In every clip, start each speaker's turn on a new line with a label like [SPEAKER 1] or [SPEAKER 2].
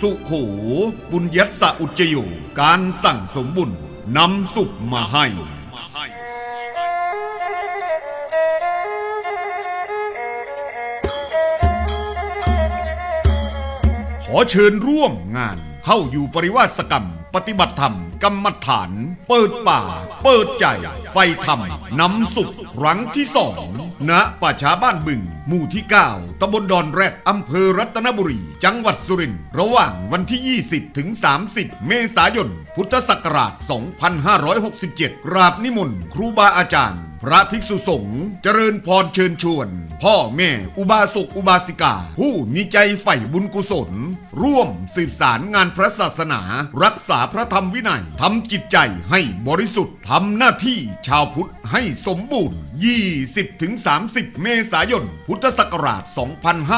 [SPEAKER 1] สุขโขปุญญัสสะอุจจโยการสั่งสมบุญนำสุขมาให้ขอเชิญร่วมงานเข้าอยู่ปริวาสกรรม ปฏิบัติธรรม กรรมฐาน เปิดป่า เปิดใจ ไฟธรรมนำสุขครั้งที่สองณป่าช้าบ้านบึง หมู่ที่ 9 ตำบลดอนแรดอำเภอรัตนบุรี จังหวัดสุรินทร์ ระหว่างวันที่ 20 ถึง 30 เมษายน พุทธศักราช 2567 กราบนิมนต์ ครูบาอาจารย์ พระภิกษุสงฆ์เจริญพรเชิญชวน พ่อแม่ อุบาสกอุบาสิกา ผู้มีใจใฝ่บุญกุศล ร่วมสืบสารงานพระศาสนา รักษาพระธรรมวินัยทำจิตใจให้บริสุทธิ์ทำหน้าที่ชาวพุทธให้สมบูรณ์ 20-30 เมษายนพุุทธศักราช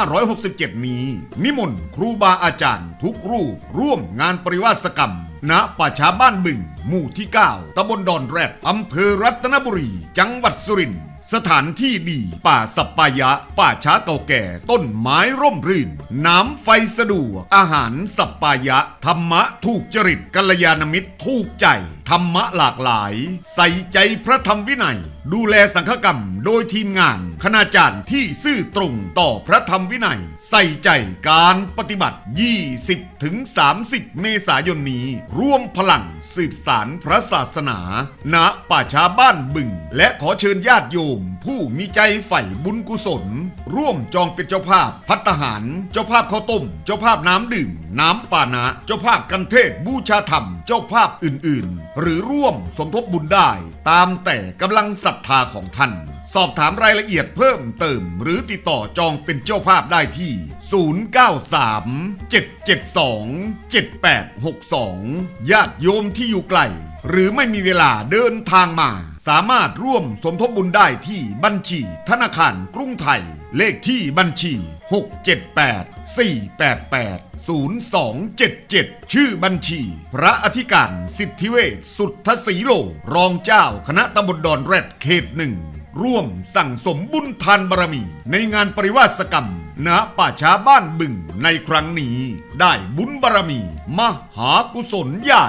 [SPEAKER 1] 2567 นี้ นิมนต์ครูบาอาจารย์ ทุกรูป ร่วมงานปริวาสกรรม ณ ป่าช้าบ้านบึง หมู่ที่ 9ตำบลดอนแรดอำเภอรัตนบุรี จังหวัดสุรินทร์สถานที่ดี ป่าสัปปายะ ป่าช้าเก่าแก่ ต้นไม้ร่มรื่น น้ำไฟสะดวก อาหารสัปปายะ ธรรมะถูกจริตกัลยาณมิตรถูกใจ ธรรมะหลากหลาย ใส่ใจพระธรรมวินัย ดูแลสังฆกรรมโดยทีมงาน คณาจารย์ที่ซื่อตรงต่อพระธรรมวินัย ใส่ใจการปฏิบัติ 20ถึง30 เมษายนนี้ ร่วมพลังสืบสารพระศาสนา ณ ป่าช้าบ้านบึง และขอเชิญญาติโยม ผู้มีใจใฝ่บุญกุศล ร่วมจองเป็นเจ้าภาพพัตหาร เจ้าภาพข้าวต้ม เจ้าภาพน้ำดื่ม น้ำปานะ เจ้าภาพกันเทศบูชาธรรม เจ้าภาพอื่นๆ หรือร่วมสมทบบุญได้ ตามแต่กำลังศรัทธาของท่าน สอบถามรายละเอียดเพิ่มเติม หรือติดต่อจองเป็นเจ้าภาพได้ที่ 093 772 7862 ญาติโยมที่อยู่ไกล หรือไม่มีเวลาเดินทางมา สามารถร่วมสมทบบุญได้ที่บัญชีธนาคารกรุงไทย เลขที่บัญชี 678 488 0277 ชื่อบัญชี พระอธิการสิทธิเวชสุทธศรีโล รองเจ้าคณะตำบลดอนแรดเขตหนึ่ง ร่วมสั่งสมบุญทานบารมี ในงานปริวาสกรรมณป่าช้าบ้านบึงในครั้งนี้ ได้บุญบารมี มหากุศลใหญ่